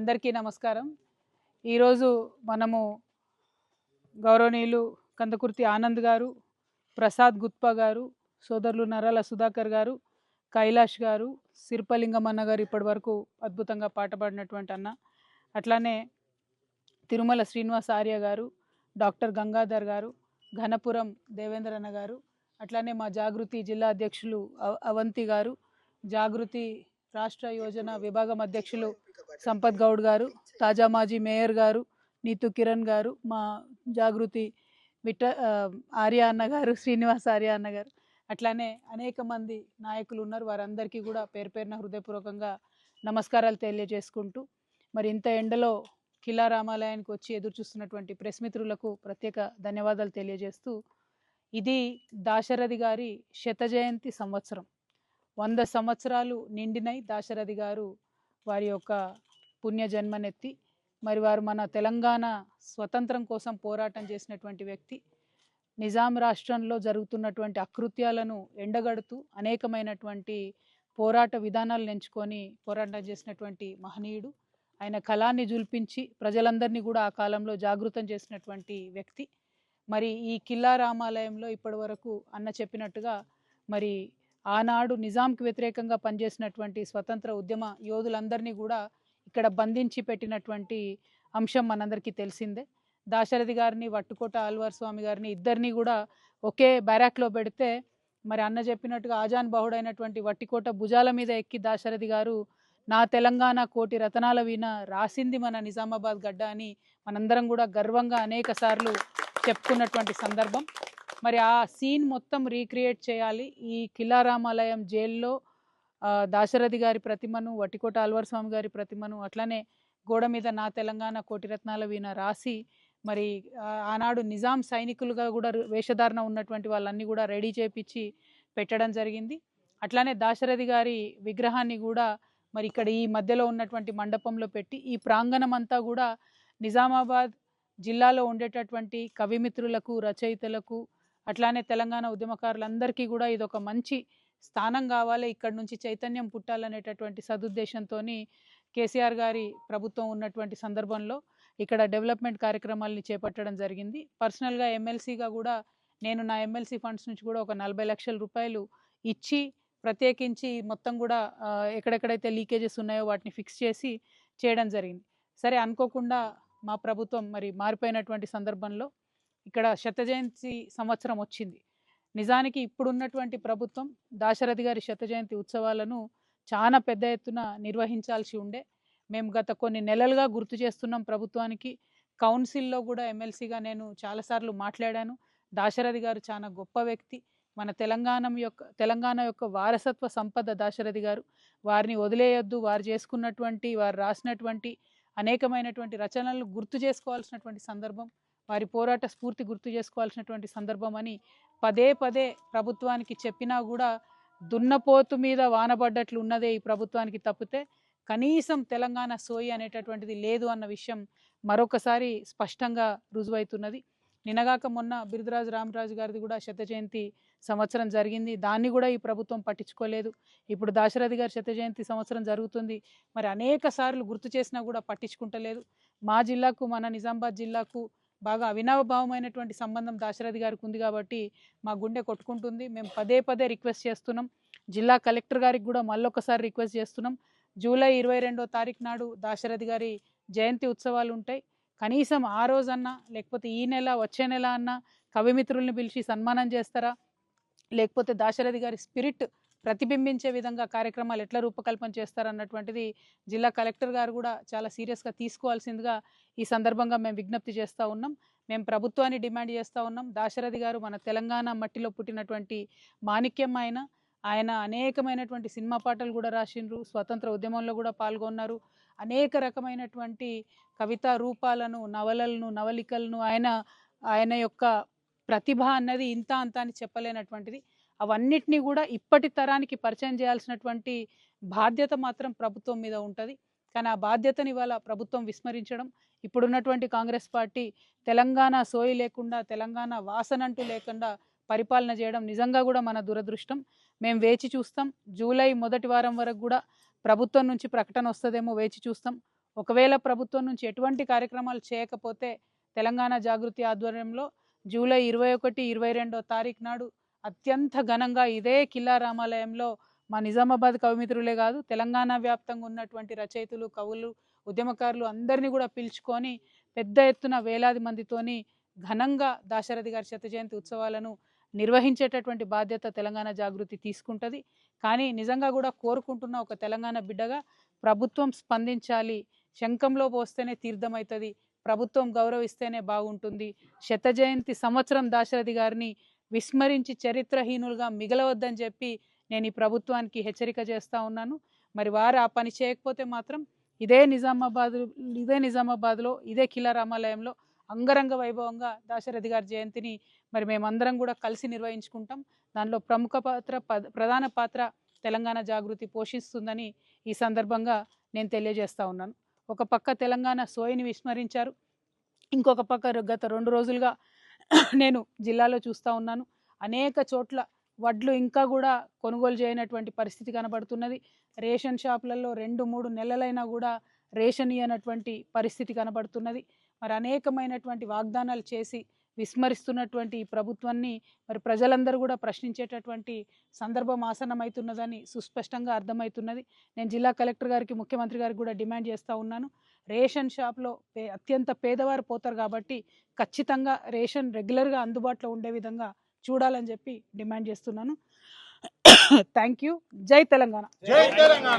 అందరికీ నమస్కారం. ఈరోజు మనము గౌరవనీయులు కందకుర్తి ఆనంద్ గారు ప్రసాద్ గుత్పా గారు సోదరులు నరాల సుధాకర్ గారు కైలాష్ గారు సిరిపలింగం గారు ఇప్పటి వరకు అద్భుతంగా పాట పాడినటువంటి అన్న. అట్లానే తిరుమల శ్రీనివాస్ ఆర్య గారు డాక్టర్ గంగాధర్ గారు ఘనపురం దేవేంద్రన్న గారు అట్లానే మా జాగృతి జిల్లా అధ్యక్షులు అవ- అవంతి గారు జాగృతి రాష్ట్ర యోజన విభాగం అధ్యక్షులు సంపత్ గౌడ్ గారు తాజా మాజీ మేయర్ గారు నీతు కిరణ్ గారు మా జాగృతి విట్ట ఆర్య అన్న గారు శ్రీనివాస్ ఆర్య అన్న గారు. అట్లానే అనేక మంది నాయకులు ఉన్నారు. వారందరికీ కూడా పేరు పేరున హృదయపూర్వకంగా నమస్కారాలు తెలియజేసుకుంటూ మరి ఇంత ఎండలో కిలా రామాలయానికి వచ్చి ఎదురు చూస్తున్నటువంటి ప్రెస్ మిత్రులకు ప్రత్యేక ధన్యవాదాలు తెలియజేస్తూ ఇది దాశరథి గారి శత జయంతి సంవత్సరం. వంద సంవత్సరాలు నిండినై దాశరథి గారు వారి యొక్క పుణ్య జన్మనెత్తి మరి వారు మన తెలంగాణ స్వతంత్రం కోసం పోరాటం చేసినటువంటి వ్యక్తి నిజాం రాష్ట్రంలో జరుగుతున్నటువంటి అకృత్యాలను ఎండగడుతూ అనేకమైనటువంటి పోరాట విధానాలను ఎంచుకొని పోరాటం చేసినటువంటి మహనీయుడు. ఆయన కళాన్ని జుల్పించి ప్రజలందరినీ కూడా ఆ కాలంలో జాగృతం చేసినటువంటి వ్యక్తి. మరి ఈ కిల్లా రామాలయంలో ఇప్పటి వరకు అన్న చెప్పినట్టుగా మరి ఆనాడు నిజాంకి వ్యతిరేకంగా పనిచేసినటువంటి స్వతంత్ర ఉద్యమ యోధులందరినీ కూడా ఇక్కడ బంధించి పెట్టినటువంటి అంశం మనందరికీ తెలిసిందే. దాశరథి గారిని వట్టుకోట ఆల్వార్ స్వామి గారిని ఇద్దరిని కూడా ఒకే బ్యారాక్లో పెడితే మరి అన్న చెప్పినట్టుగా ఆజాన్ బహుడైనటువంటి వట్టికోట భుజాల మీద ఎక్కి దాశరథి గారు నా తెలంగాణ కోటి రతనాల వీణ రాసింది మన నిజామాబాద్ గడ్డ అని మనందరం కూడా గర్వంగా అనేక సార్లు చెప్పుకున్నటువంటి సందర్భం. మరి ఆ సీన్ మొత్తం రీక్రియేట్ చేయాలి. ఈ కిలారామాలయం జైల్లో దాశరథి గారి ప్రతిమను వట్టికోట అల్వర్ స్వామి గారి ప్రతిమను అట్లానే గోడ మీద నా తెలంగాణ కోటిరత్నాల వీణ రాసి మరి ఆనాడు నిజాం సైనికులుగా కూడా వేషధారణ ఉన్నటువంటి వాళ్ళన్నీ కూడా రెడీ చేపించి పెట్టడం జరిగింది. అట్లానే దాశరథి గారి విగ్రహాన్ని కూడా మరి ఇక్కడ ఈ మధ్యలో ఉన్నటువంటి మండపంలో పెట్టి ఈ ప్రాంగణం అంతా కూడా నిజామాబాద్ జిల్లాలో ఉండేటటువంటి కవిమిత్రులకు రచయితలకు అట్లానే తెలంగాణ ఉద్యమకారులందరికీ కూడా ఇది ఒక మంచి స్థానం కావాలి ఇక్కడ నుంచి చైతన్యం పుట్టాలనేటటువంటి సదుద్దేశంతో కేసీఆర్ గారి ప్రభుత్వం ఉన్నటువంటి సందర్భంలో ఇక్కడ డెవలప్మెంట్ కార్యక్రమాల్ని చేపట్టడం జరిగింది. పర్సనల్గా ఎమ్మెల్సీగా కూడా నేను నా ఎమ్మెల్సీ ఫండ్స్ నుంచి కూడా ఒక నలభై లక్షల రూపాయలు ఇచ్చి ప్రత్యేకించి మొత్తం కూడా ఎక్కడెక్కడైతే లీకేజెస్ ఉన్నాయో వాటిని ఫిక్స్ చేసి చేయడం జరిగింది. సరే అనుకోకుండా మా ప్రభుత్వం మరి మారిపోయినటువంటి సందర్భంలో ఇక్కడ శత జయంతి సంవత్సరం వచ్చింది. నిజానికి ఇప్పుడున్నటువంటి ప్రభుత్వం దాశరథి గారి శత జయంతి ఉత్సవాలను చాలా పెద్ద ఎత్తున నిర్వహించాల్సి ఉండే. మేము గత కొన్ని నెలలుగా గుర్తు చేస్తున్నాం ప్రభుత్వానికి. కౌన్సిల్లో కూడా ఎమ్మెల్సీగా నేను చాలాసార్లు మాట్లాడాను. దాశరథి గారు చాలా గొప్ప వ్యక్తి. మన తెలంగాణ యొక్క తెలంగాణ యొక్క వారసత్వ సంపద దాశరథి గారు. వారిని వదిలేయొద్దు వారు చేసుకున్నటువంటి వారు రాసినటువంటి అనేకమైనటువంటి రచనలను గుర్తు చేసుకోవాల్సినటువంటి సందర్భం. వారి పోరాట స్ఫూర్తి గుర్తు చేసుకోవాల్సినటువంటి సందర్భమని పదే పదే ప్రభుత్వానికి చెప్పినా కూడా దున్నపోతు మీద వానబడ్డట్లు ఉన్నదే ఈ ప్రభుత్వానికి తప్పితే కనీసం తెలంగాణ సోయి అనేటటువంటిది లేదు అన్న విషయం మరొకసారి స్పష్టంగా రుజువైతున్నది. నినగాక మొన్న బిరుదరాజు రామరాజు గారిది కూడా శత జయంతి సంవత్సరం జరిగింది. దాన్ని కూడా ఈ ప్రభుత్వం పట్టించుకోలేదు. ఇప్పుడు దాశరథి గారి శత జయంతి సంవత్సరం జరుగుతుంది. మరి అనేక సార్లు గుర్తు చేసినా కూడా పట్టించుకుంటలేదు. మా జిల్లాకు మన నిజామాబాద్ జిల్లాకు బాగా అవినావభావమైనటువంటి సంబంధం దాశరథి గారికి ఉంది కాబట్టి మా గుండె కొట్టుకుంటుంది. మేము పదే పదే రిక్వెస్ట్ చేస్తున్నాం. జిల్లా కలెక్టర్ గారికి కూడా మళ్ళొకసారి రిక్వెస్ట్ చేస్తున్నాం. జూలై ఇరవై రెండో తారీఖు నాడు దాశరథి గారి జయంతి ఉత్సవాలు ఉంటాయి. కనీసం ఆ రోజన్నా లేకపోతే ఈ నెల వచ్చే నెల అన్నా కవిమిత్రుల్ని పిలిచి సన్మానం చేస్తారా? లేకపోతే దాశరథి గారి స్పిరిట్ ప్రతిబింబించే విధంగా కార్యక్రమాలు ఎట్లా రూపకల్పన చేస్తారన్నటువంటిది జిల్లా కలెక్టర్ గారు కూడా చాలా సీరియస్గా తీసుకోవాల్సిందిగా ఈ సందర్భంగా మేము విజ్ఞప్తి చేస్తూ ఉన్నాం. మేము ప్రభుత్వాన్ని డిమాండ్ చేస్తూ ఉన్నాం. దాశరథి గారు మన తెలంగాణ మట్టిలో పుట్టినటువంటి మాణిక్యం ఆయన ఆయన అనేకమైనటువంటి సినిమా పాటలు కూడా రాసిండ్రు స్వతంత్ర ఉద్యమంలో కూడా పాల్గొన్నారు. అనేక రకమైనటువంటి కవితా రూపాలను నవలలను నవలికలను ఆయన ఆయన యొక్క ప్రతిభ అన్నది ఇంత అంత అని చెప్పలేనటువంటిది. అవన్నిటినీ కూడా ఇప్పటి తరానికి పరిచయం చేయాల్సినటువంటి బాధ్యత మాత్రం ప్రభుత్వం మీద ఉంటుంది. కానీ ఆ బాధ్యతని ఇవాళ ప్రభుత్వం విస్మరించడం ఇప్పుడున్నటువంటి కాంగ్రెస్ పార్టీ తెలంగాణ సోయి లేకుండా తెలంగాణ వాసనంటూ లేకుండా పరిపాలన చేయడం నిజంగా కూడా మన దురదృష్టం. మేము వేచి చూస్తాం. జూలై మొదటి వారం వరకు కూడా ప్రభుత్వం నుంచి ప్రకటన వస్తుందేమో వేచి చూస్తాం. ఒకవేళ ప్రభుత్వం నుంచి ఎటువంటి కార్యక్రమాలు చేయకపోతే తెలంగాణ జాగృతి ఆధ్వర్యంలో జూలై ఇరవై ఒకటి ఇరవై రెండో తారీఖు నాడు అత్యంత ఘనంగా ఇదే కిల్లా రామాలయంలో మా నిజామాబాద్ కవిమిత్రులే కాదు తెలంగాణ వ్యాప్తంగా ఉన్నటువంటి రచయితలు కవులు ఉద్యమకారులు అందరినీ కూడా పిలుచుకొని పెద్ద ఎత్తున వేలాది మందితోని ఘనంగా దాశరథి గారి శత జయంతి ఉత్సవాలను నిర్వహించేటటువంటి బాధ్యత తెలంగాణ జాగృతి తీసుకుంటుంది. కానీ నిజంగా కూడా కోరుకుంటున్న ఒక తెలంగాణ బిడ్డగా ప్రభుత్వం స్పందించాలి శంఖంలో పోస్తేనే తీర్థమవుతుంది ప్రభుత్వం గౌరవిస్తేనే బాగుంటుంది. శత జయంతి సంవత్సరం దాశరథి గారిని విస్మరించి చరిత్రహీనులుగా మిగలవద్దని చెప్పి నేను ఈ ప్రభుత్వానికి హెచ్చరిక చేస్తూ ఉన్నాను. మరి వారు ఆ పని చేయకపోతే మాత్రం ఇదే నిజామాబాద్ ఇదే నిజామాబాద్లో ఇదే కిలా రామాలయంలో అంగరంగ వైభవంగా దాశరథి గారి జయంతిని మరి మేమందరం కూడా కలిసి నిర్వహించుకుంటాం. దానిలో ప్రముఖ పాత్ర ప్రధాన పాత్ర తెలంగాణ జాగృతి పోషిస్తుందని ఈ సందర్భంగా నేను తెలియజేస్తూ ఉన్నాను. ఒక పక్క తెలంగాణ సోయిని విస్మరించారు. ఇంకొక పక్క గత రెండు రోజులుగా నేను జిల్లాలో చూస్తూ ఉన్నాను. అనేక చోట్ల వడ్లు ఇంకా కూడా కొనుగోలు చేయనటువంటి పరిస్థితి కనబడుతున్నది. రేషన్ షాపులలో రెండు మూడు నెలలైనా కూడా రేషన్ ఇయ్యనటువంటి పరిస్థితి కనబడుతున్నది. మరి అనేకమైనటువంటి వాగ్దానాలు చేసి విస్మరిస్తున్నటువంటి ఈ ప్రభుత్వాన్ని మరి ప్రజలందరూ కూడా ప్రశ్నించేటటువంటి సందర్భం ఆసన్నమవుతున్నదని సుస్పష్టంగా అర్థమవుతున్నది నేను జిల్లా కలెక్టర్ గారికి ముఖ్యమంత్రి గారికి కూడా డిమాండ్ చేస్తూ ఉన్నాను. రేషన్ షాప్లో పే అత్యంత పేదవారు పోతారు కాబట్టి ఖచ్చితంగా రేషన్ రెగ్యులర్గా అందుబాటులో ఉండే విధంగా చూడాలని చెప్పి డిమాండ్ చేస్తున్నాను. థ్యాంక్ యూ జై తెలంగాణ. జై తెలంగాణ.